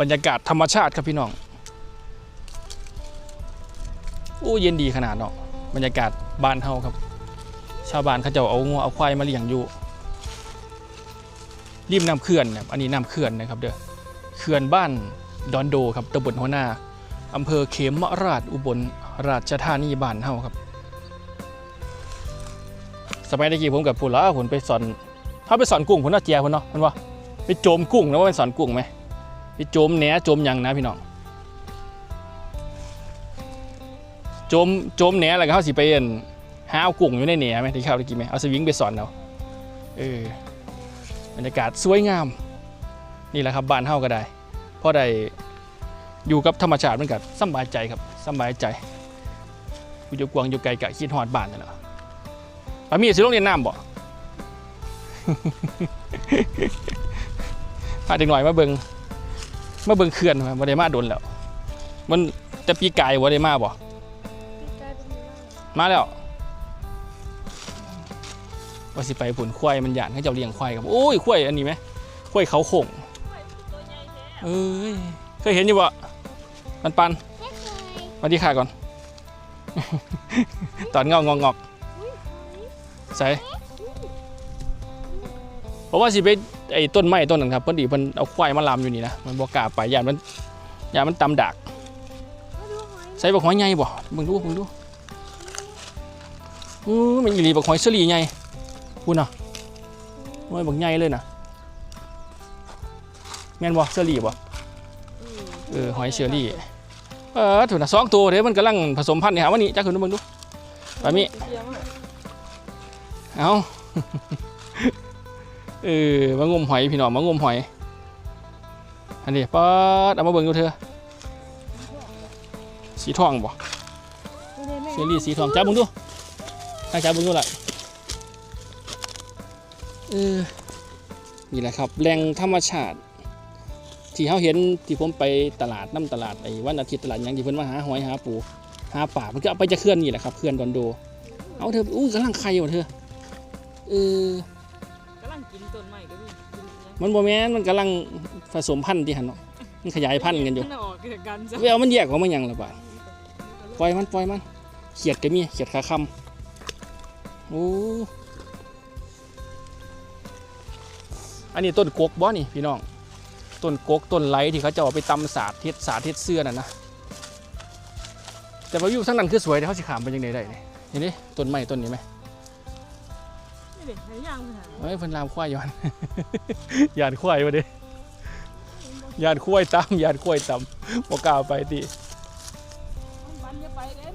บรรยากาศธรรมชาติครับพี่น้องโอ้เย็นดีขนาดเนาะบรรยากาศบ้านเฮาครับ ชาวบ้านเขาจะเอางัวเอาควายมาเลี้ยงอยู่ริมน้ำเขื่อนเนี่ยอันนี้น้ำเขื่อนนะครับเด้อเขื่อนบ้านดอนโดครับตำบลหัวหน้าอำเภอเขมราชอุบลราชธานีบ้านเฮาครับ สมัยตะกี้ผมกับผู้ละผมไปสอนถ้าไปสอนกุ้งผมน่าเจียผมเนาะมันว่าไปโจมกุ้งนะว่าเป็นสอนกุ้งไหม ไปโจมแหนโจมยังนะพี่น้องโจมโจมแหนอะไรก็เขาสิไปเอ็นหาเอากุ้งอยู่ในแหนไหมที่เขาตะกี้ไหมเอาสวิงไปสอนเอาเออบรรยากาศสวยงาม นี่แหละครับบ้านเฮาก็ได้พราะได้อยู่กับธรรมชาติเหมันก็สบายใจครับสบายใจอยู่กวางอยู่ไกลกะคิดฮอดบ้านนั่นแหละปามีสิลงเรียนน้ำบ่พาเด็กหน่อยมาเบิง มาเบิงเขื่อนมาบ่ได้มาโดนแล้ว มันแต่ปีกายบ่ได้มาบ่มาแล้วว่าสิไปผุนควายมันหยานให้เจ้าเลี้ยงควายครับโอ้ยควายอันนี้ไหมควายเขาโข่งเอ้ยเคยเห็นอยู่บ่มันปันสวัสดีค่ะก่อน ตอนเงางองอกใส่เพราะว่าสิไป ไอ้ต้นไม้ต้นนั้นครับเพิ่นดีเพิ่นเอาควายมาลามอยู่นี่นะมันบ่กล้าไปยานมันยานมันตำดักใส่บักหอยใหญ่บ่เบิ่งดูเบิ่งดูอู้มันอีหลีบักหอยเสลีใหญ่พูดน่ะหอยบักใหญ่เลยน่ะแม่นบ่เสลีบ่เออหอยเชอรี่เออถูกนะสองตัวเดี๋ยวมันกำลังผสมพันธุ์นี่หาวันนี้จักขึ้นดูเบิ่งดูปมีเอา เออมางมหอยพี่น้องมางมหอย อันนี้ป๊าดเอามาเบิ่งดูเถอะสีทองบ่เชอรี่สีทองจับมึงดูถ้าจับมึงดูละเออนี่แหละครับแหล่งธรรมชาติ ที่เขาเห็นที่ผมไปตลาดน้ำตลาดไอ้วันอาทิตย์ตลาดยังที่เพิ่นมาหาหอยหาปูหาป่ามันก็เอาไปจะเคลื่อนนี่แหละครับเคลื่อนดอนโด เอาเธออู้กำลังไข่ว่ะเธอเออ กำลังกินต้นไม้ก็มีกินยังมันบ่แม่นมันกำลังผสมพันธุ์ที่หันเนาะมันขยายพันธุ์กันอยู่มันออกเกิดกันจ้ะเว้ยเอามันแยกออกมาหยังละบาดปล่อยมันปล่อยมันเขียดก็มีเขียดขาคำโอ้อันนี้ต้นกกบ่นี่พี่น้องต้นกกต้นไหลที่เขาจะเอาไปตำสาดเท็ดสาดเท็ดเสื้อน่ะนะแต่ว่าอยู่ทั้งนั้นคือสวยแต่เขาสิขามไปยังไงได้นี่เห็นดิต้นไม้ต้นนี้ไหมนี่ เด็กหายางไปหาเฮ้ยเพิ่นลามควายย้อน ยานควายวะเด้ยานควายตามยานควายตามบ่กล้าไปติมันจะไปเล่น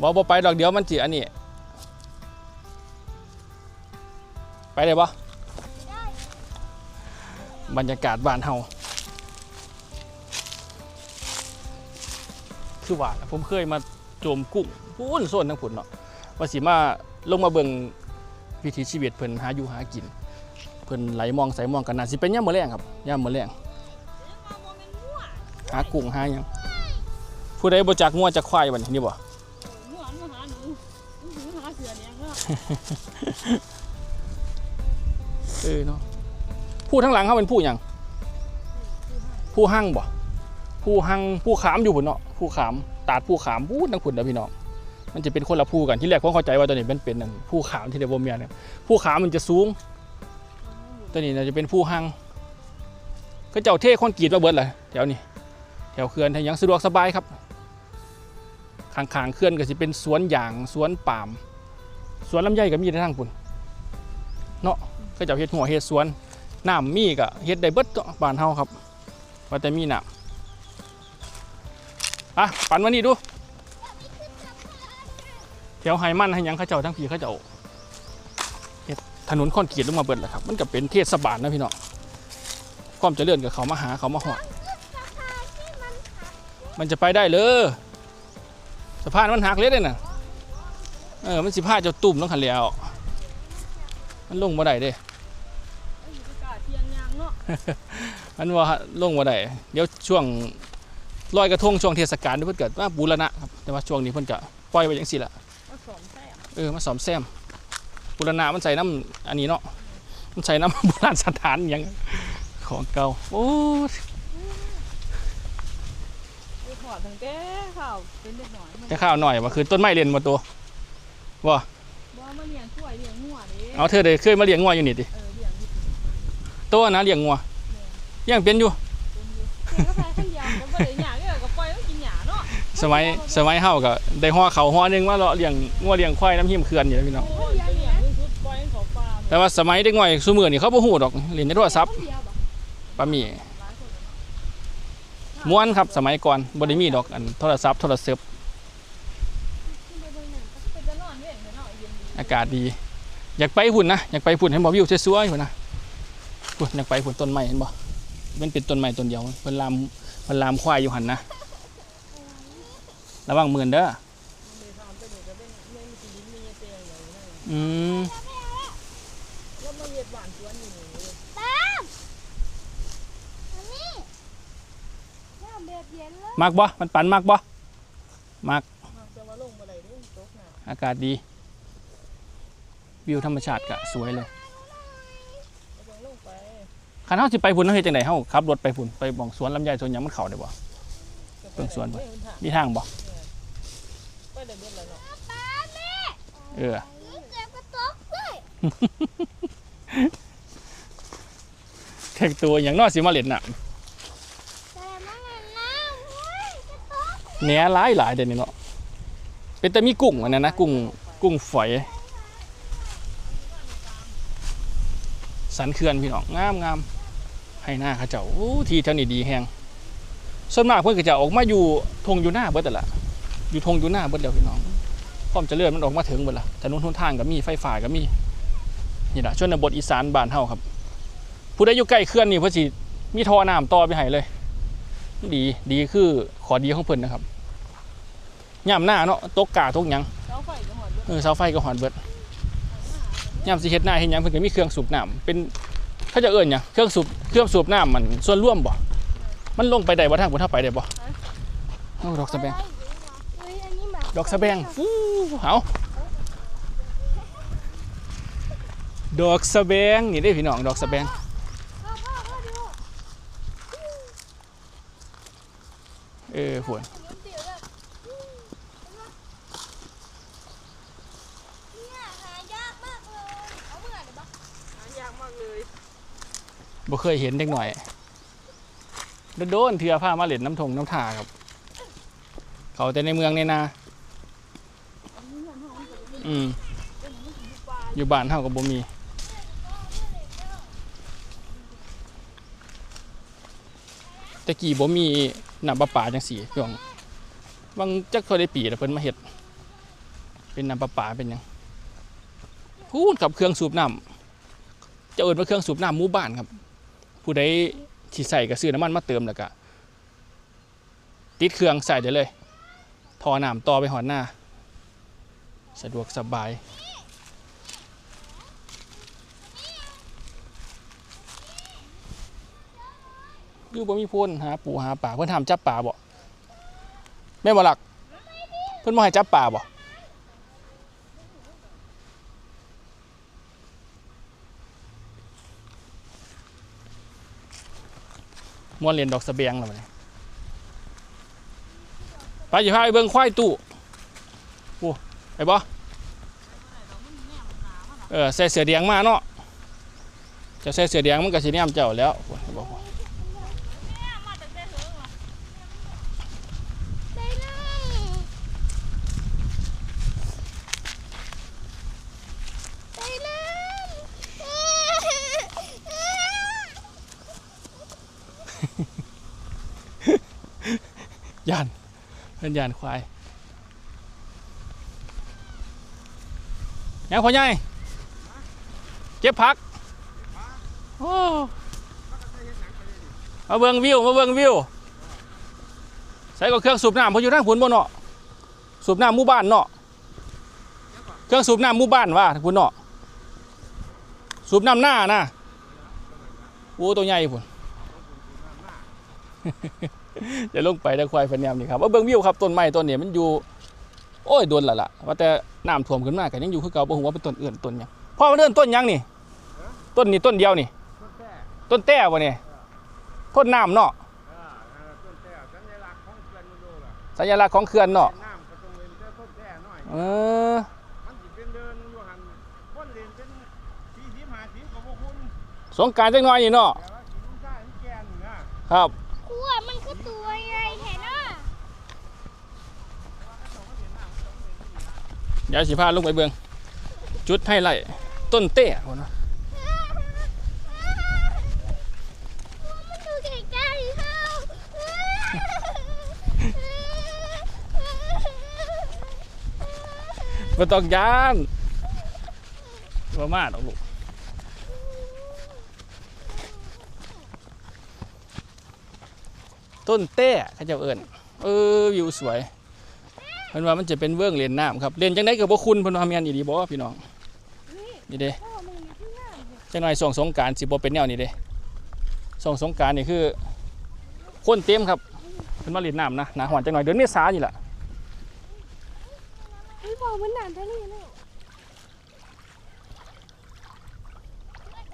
บ่บ่ไปดอกเดียวมันสิอันนี้ ไปได้ปะบรรยากาศบ้านเฮาคือว่าผมเคยมาโจมกุ้งพูนส่วนทั้งผุนเนาะว่าสิมาลงมาเบิ่ง วิถีชีวิตเพิ่นหาอยู่หากิน เพิ่นไหลมองใส่มองกันน่าสิเป็นย่ามมื้อแรงครับย่ามมื้อแรงหากุ้งหาหยังผู้ใดบ่จักงัวจักควายบัดนี้นี่บ่หนูหันมาหาหนูหนูหาเสือแดงแล้วเออเนาะผู้ทั้งหลังเขาเป็นผู้หยังผู้หั่งบ่ผู้หั่งผู้ขามอยู่พุ่นเนาะผู้ขามตาดผู้ขามพูดนังพุ่นเด้อพี่น้อง มันจะเป็นคนละผู้กันที่แรกผมเข้าใจว่าตัวนี้เป็นเป็นนผู้ขามที่เดบเมียเนี่ยผู้ขามมันจะสูง ตัวนี้น่าจะเป็นผู้หังก็เจ้าเท่คนกรีดมาเบิดเลยแถวนี้แถวเขื่อนแถวหยังสะดวกสบายครับข้างๆเขื่อนก็จะเป็นสวนยางสวนปาล์มสวนลำไยก็มีในทางพุ่นเนาะก็จะเฮ็ดหัวเฮ็ดสวนน้ำมีก็เฮ็ดได้เบิดบ้านเฮาครับว่าแต่มีน้ำอะปั่นวันนี้ดู แถวไฮมันให้ยังเขาเจ้าทั้งพี่เขาเจ้าเฮ็ดถนนคอนกรีตลงมาเบิดแหละครับมันก็เป็นเทศบาลนะพี่น้องความเจริญกับเขามาหาเขามาหอดมันจะไปได้เลยสะพานมันหักเล็ดเลยน่ะเออมันสิพาเจ้าตุ่มต้องขันแล้วมันลงมาได้เด้ไอ้อยู่กาเทียงยางเนาะอันว่าลงมาได้เดี๋ยวช่วงลอยกระทงช่วงเทศกาลเพิ่นเกิดว่าบูรณะครับแต่ว่าช่วงนี้เพิ่นก็ปล่อยไว้จังซี่ละ เออมาสอมแซมบุรณะมันใส่น้ำอันนี้เนาะมันใส่น้ำโบราณสถานอย่างของเก่าโอ้ขอตั้แต่ข้าวหน่อยข้าวหน่อยว่าคือต้นไม้เรียนมาตัวว่าบ่มาเลี้ยงกล้วยเลี้ยงงวดิเอาเธอเด้เคยมาเลี้ยงงัวอยู่นี่ดิตัวนะเลี้ยงงัวยังเป็นอยู่เป็นอยู่ สมัยสมัยเฮาก็ได้ห่อเขาห่อหนึงว่าเลาะเลี้ยงงัวเลี้ยงควายน้ำหิมเขื่อนอยู่แล้วพี่น้องโอ้ยเนาปลาแต่ว่าสมัยเด็กน้อยซุมื้อนี่เขาบ่ฮู้ดอกเล่นในโทรศัพท์คนเดียวบ่ปามีหลายคนเลยเนาะม้วนครับสมัยก่อนบ่ได้มีดอกอันโทรศัพท์โทรศัพท์อากาศดี อยากไปพุ่นนะอยากไปพุ่นให้บ่วิวสวยๆพุ่นนะอยากไปพุ่นต้นไม้เห็นบ่มันเป็นต้นไม้ต้นเดียวเพิ่นลามเพิ่นลามควายอยู่หันนะ ระวังมือนเด้อมีทำไปนี่ก็เป็นแม่มีสิดินมีเตียงอยู่นั่นอืมแล้วมาเฮ็ดบ้านสวนอยู่นี่น้ำแบบเย็นเลยมักบ่ มันปันมักบ่ มักมันจะมาลงบ่ได้เด้อตกน้ำอากาศดี วิวธรรมชาติก็สวยเลยเอาเบิ่งลงไปคันเฮาสิไปพุ่นเฮาเฮ็ดจังไดเฮาขับรถไปพุ่นไปบ่องสวนลำไยสวนหยังมันเข้าได้บ่เบิ่งสวนบ่เบิ่งทางมีทางบ่ ไปได้เบิดแล้วเนาะป้าแม่เออเจ็บกระตกเลยเทคตัวหยังน้อสิมาเล่นน่ะแต่มันน้ำเฮ้ยกระตกแหน่หลายหลายเดี๋ยวนี้เนาะเป็นแต่มีกุ้งอันนั้นนะกุ้งกุ้งฝอย สันเขื่อนพี่น้องงามงามให้หน้าเขาเจ้าโอ้ทีเท่านี้ดีแฮงส่วนมากเพื่อนก็จะออกมาอยู่ทงอยู่หน้าเบิดแต่นละ อยู่ทงอยู่หน้าเบิดเดียวพี่น้องความเจริญมันออกมาถึงเบิดละถนนหนทางก็มีไฟฟ้าก็มีนี่แหละชนบทอีสานบ้านเฮาครับ ผู้ใดอยู่ใกล้เขื่อนนี่เพื่อสิมีท่อน้ำต่อไปให้เลย ดีดีคือขอดีของเพิ่นนะครับย่ำหน้าเนาะตกกาตกหยังเสาไฟก็หอดเบิดเออเสาไฟก็หอนเบิดย่ำสิเฮ็ดหน้าเฮ็ดหยังเพิ่นก็มีเครื่องสูบน้ำเป็นเขาจะเอิ้นหยังเครื่องสูบเครื่องสูบน้ำมันส่วนร่วมบ่ มันลงไปได้บ่ทางบนถ้าไปได้บ่โอ้ดอกสะแบง เฮ้ยอันนี้หมา ดอกสะแบงฟูเอาดอกสะแบงนี่เด้พี่น้องดอกสะแบงเออฝนมันเตี๋ยวแบบเนี่ยหายากมากเลยเอเราเคยเห็นเด็กหน่อย โดนเทื่อพามาเล่นน้ำทงน้ำท่าครับ เขาแต่ในเมืองในนา อืมอยู่บ้านเฮาก็บ่มีตะกี้บ่มีน้ำประปาจังซี่พี่น้องบางจักเคยได้ปีแล้วเพิ่นมาเฮ็ด เป็นน้ำประปาเป็นยังพูดกับเครื่องสูบน้ำจะเอิ้นว่าเครื่องสูบน้ำหมู่บ้านครับ ผู้ใดที่ใส่ก็ซื้อน้ำมันมาเติมแล้วก็ติดเครื่องใส่ได้เลย ทอน้ำต่อไปหอดหน้า สะดวกสบาย อยู่บ่มีพ่นหาปูหาป่าเพิ่อนทำจับป่าบ่แม่บ่หลัก เพิ่อนบ่ให้จับป่าบ่ม่วนเรียนดอกสะเบียงแล้วบันไปสิพาไปเบิ่งควายตู้ อ้ไปบ่เออใส่เสือแดงมาเนาะจะใส่เสือแดงมันก็สิแนมเจ้าแล้วโอ้บอกว่ามาตั้งแต่เปเลยไปเลยย่านพิ่ย่านควาย ยังพ่อใหญ่เก็บผักโอ้มาเบิ่งวิวมาเบิ่งวิวใส่ก็เครื่องสูบน้ำเพราะอยู่ทางพุ่นบ่เนาะสูบน้ำหมู่บ้านเนาะเครื่องสูบน้ำหมู่บ้านว่าทางพุ่นเนาะสูบน้ำหน้านะโอ้ตัวใหญ่พุ่นจะลงไปได้ควายฟันแนมนี่ครับว่าเบิ่งวิวครับต้นไม้ต้นนี้มันอยู่ โอ้ยโดนละละว่าแต่น้ำท่วมขึ้นมาก็ยังอยู่คือเก่าบ่ฮู้ว่าเป็นต้นอื่นต้นยังพ่อมันเดินต้นยังนี่ต้นนี้ต้นเดียวนี่ ต้นแต้บ่นี่ยต้นน้ำเนาะสัญลักษณ์ของเขื่อนเนาะเออสงการจังน้อยนี่เนาะแต่ว่าสีนุ่งซ่าที่แกนนะครับขวมันคือตัวใหญ่แท้เนาะ เดี๋ยวสิพาลงไปเบิ่งจุดไฮไลท์ต้นเต้พุ่นนะมันดูใกล้ๆเขาต้องยานบ่มาดอกลูกต้นเต้เขาจ้าเอิ้นเออวิวสวย เพิ่นว่ามันจะเป็นเวิ้งเล่นน้ำครับเล่นจังได๋ก็บ่คุ้นเพิ่นว่าแม่นอีหลีบ่พี่น้องนี่เด้พ่อมันมีที่น้ำจังหน่อยส่งสงกรารสิบ่เป็นแนวนี้เด้ส่งสงกรารนี่คือคนเต็มครับเพิ่นมาเล่นน้ำนะหนาหอนจังหน่อยเดือนเมษานี่แหละเฮ้ยพ่อมันหนานเท่านี้เลย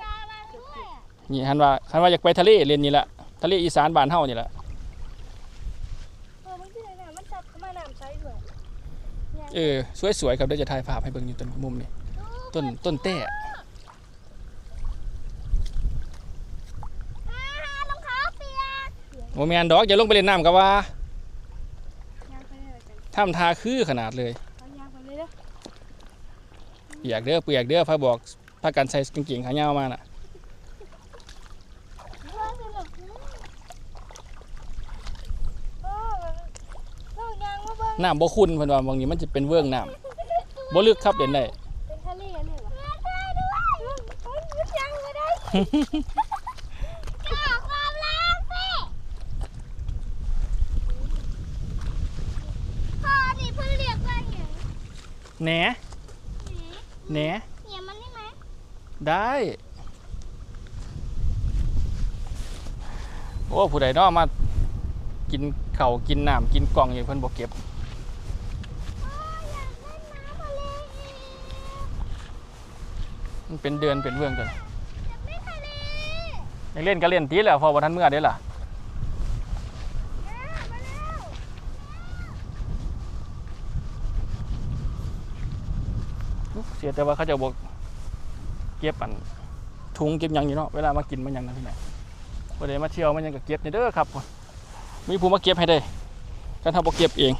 กาบาด้วยอะนี่คันว่าคันว่าอยากไปทะเลเล่นนี่แหละทะเลอีสานบ้านเฮานี่แหละ เออมันคืออะไรนะมันจับเข้ามาน้ำใสเหมือน เออสวยๆครับเดี๋ยวจะถ่ายภาพให้เบิ่งอยู่ต้นมุมนี่ต้นต้นแต้อ่ารองเท้าเปียกบ่แม่นดอกอย่าลงไปเล่นน้ำกับว่าย่างไปเลยกันทำทาคือขนาดเลยเอาย่างไปเลยเด้อเปียกเด้อเปียกเด้อพาบอกพากันใส่กางเกงขายาวมาน่ะ เพื่อนสนุกนะโอ้เราย่างมาเบิ่ง น้ำบ่คุ้นเพิ่นว่าบางนี้มันจะเป็นเวิ้งน้ำบ่ลึกครับเล่นได้เป็นทะเลเนี่ยเหรอใช่ด้วยโอ้ยยึดยังไม่ได้ก่อความรักสิพ่อนี่เพิ่นเรียกว่าอย่างแหนไหนแหนเหยียบมันได้ไหมได้โอ้ผู้ใดเนาะมากินข้าวกินน้ำกินกล่องอย่างเพิ่นบ่เก็บ พ่ออยากเล่นน้ำทะเลอีก มันเป็นเดือนเป็นเรื่องกันยากเล่นทะเล่นตีเล่นตีแหละพอบ่ทันเมื่อเด้ล่ะอะมาแล้วเสียแต่ว่าเขาจะบอกเก็บอันถุงเก็บยังอยู่เนาะเวลามากินมันยังนะพี่แม่บ่ได้มาเที่ยวมันยังก็เก็บนี่เด้อครับ มีผู้มาเก็บให้ได้กันถ้าบ่เก็บเอง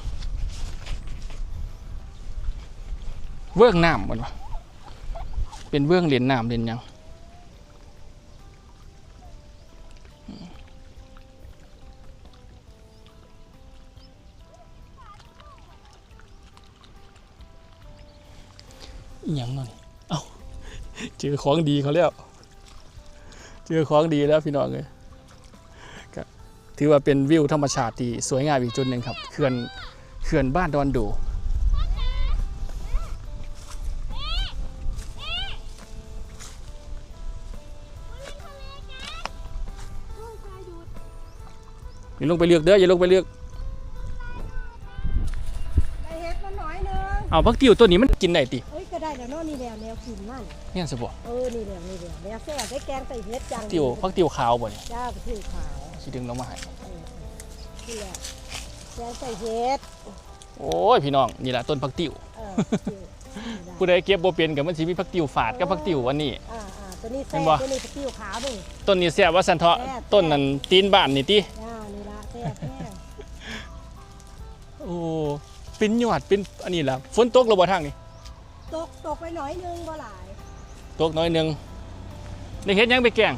เบื้องน้ำมันวะ เป็นเบื้องเล่นน้ำเล่นยังอิหยังนาะนี่เอ้าเจอของดีเขาแล้วเจอของดีแล้วพี่น้องเลยถือว่าเป็นวิวธรรมชาติที่สวยงามอีกจุดหนึ่งครับเขื่อนเขื่อนบ้านดอนดูาลงไปเลือกเด้ออย่าลงไปเลือกได้เฮ็ดมันหน่อยหนึงเอาพักติวตัวนี้มันกินได้ติเอ้ยก็ได้แล้วเนาะนี่แหละแนวกินมันเนี่ยสบอเออนี่แหละนี่แหละแนวแซ่บใส่แกงใส่เฮ็ดจังติวพักติวขาวบ่นี่จ้าไปที่ขาวสิดึงลงมาให้นี่แหละแกงใส่เฮ็ดโอ้ยพี่น้องนี่แหละต้นพักติวเออที่ผู้ใดเก็บบ่เป็นกับมันสิมีพักติวฝาดกับพักติววันนี้ อ่าอ่าตัวนี้เห็แซ่นบบ่ตัวนี้ติ้วขาวนี่ต้นนี้แซ่บว่าสันเถาะแซ่บต้นนั้นตีนบ้านนี่ติ จ้า โอ้เป็นยอดเป็นอันนี้ล่ะฝนตกแล้วบ่ทางนี้ตกตกไปหน่อยหนึงบ่หลายตกน้อยหนึงได้เฮ็ดหยังไปแกง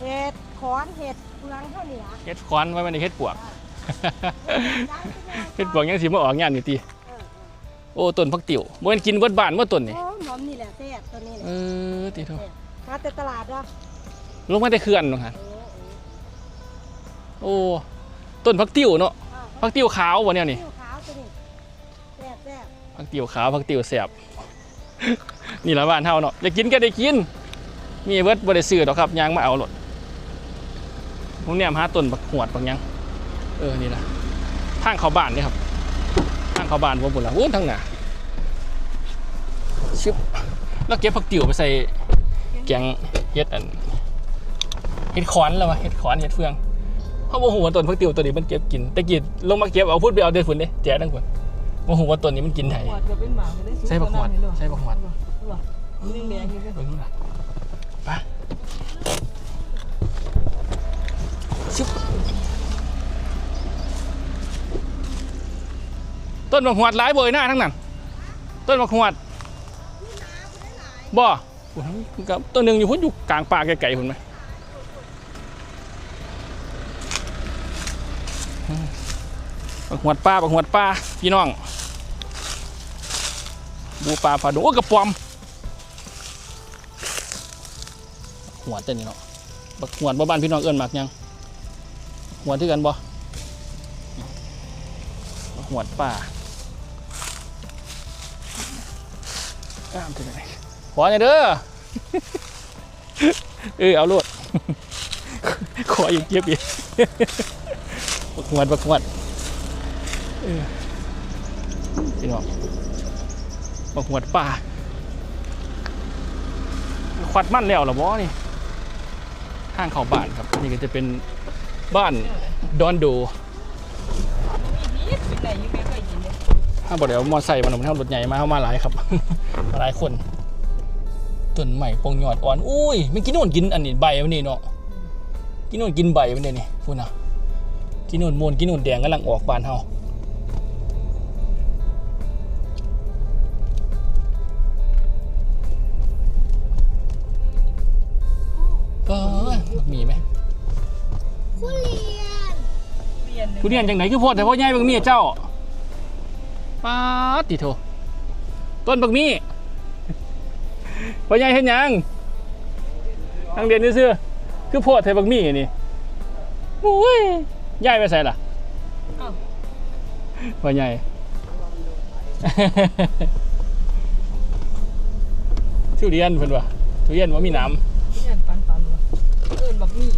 เห็ดขอนเห็ดเฟืองเท่านี้ละเฮ็ดคอนไว้มันได้เฮ็ดปวกได้ไปเลยเฮ็ดปวกยังสิมาออกงานนี่ติเออโอ้ต้นพักติวบ่แม่นกินเบิดบ้านบ่ต้นเอนี่อหอมนี่แหละแซ่บตัวนี้แหเอละอติโทแซ่บมาแต่ตลาดเนาะลงมาแต่เขื่อนเนาะฮะโอ้โอ้โอ้ต้นพักติวเนาะอ่าพักติวขาวบ่เนี่ยนี่ ติ้ว ซ่บพักติวขาวพักติวแสบนี่ละบ้านเฮาเนาะอยากกินก็ได้กิน มีเบิร์ดบ่ได้ซื้อดอกครับยางมาเอาโลดผมเนี่ยหาต้นบักหวดบักยังเออนี่ละทางเขาบ้านนี่ครับทางเขาบ้านผมพุ่นล่ะโอ้ทางหนาชึบแล้วเก็บผักติ๋วไปใส่แกงเฮ็ดอันเฮ็ดขอนแล้ววะเฮ็ดขอนเฮ็ดเฟืองเขาบอกว่าต้นพักติวตัวนี้มันเก็บกินตะกี้ลงมาเก็บเอาพูดไปเอาเด็ดฝุ่นเด้แจกทั้งฝุ่น บอกว่าต้นนี้มันกินไห้หวดก็เป็นหมาก็ได้ใส่บักหวดใส่บักหวดนี่แดงๆอยู่เลยเบิ่งนู่นน่ะไปชุบต้นบักหวดหลายเบยหน้าทั้งนั้น ต้นบักหวดบ่โอ้โหกับต้นหนึ่งอยู่พุ่นอยู่กลางป่าไกลๆพุ่นไหมอืมบักหวดป่าบักหวดป่าพี่น้อง บูปลาผาดูโอ้กระปอม หัวเต้นนี่เนาะบักหัวบ่บ้านพี่น้องเอิ้นมักยัง หัวที่กันบ่บัวป่าอ้ามถึงไหนขอหน่อยเด้อเออเอาโลดขออีกเก็บอีกบักหัวบักหัวเออพี่น้อง บักหวดป่าควัดมั่นแล้วหรอบ่นี่ข้างเขาบ้านครับ นี่ก็จะเป็นบ้านดอนดนี่เป็นไหนอยู่ไม่เคยกินเลยถ้าบอกเดี๋ยวมอไซค์มันเอารถใหญ่มาเข้ามาหลายครับหลายคนต้นใหม่ปงยอดอ่อนอุ้ยไม่กินโน่นกินอันนี้ใบมันนี่เนาะกินโน่นกินใบมันนี่นี่พูดนะกินโน่นมวนกินโน่นแดงกำลังออกบานเฮา ทุเรียนจังไหนคือโพดแต่พ่อใหญ่บักมีเจ้าป้าดติโถต้นบักมีพ่อใหญ่เห็นยังทางเรียนนี่ซื่อๆคือโพดแต่บักมีนี่โอ้ยย้ายไปใส่ล่ะพ่อใหญ่ทุเรียนเพิ่นว่าทุเรียนว่ามีน้เปลี่ยนปันปันวะเอิญแบบนี้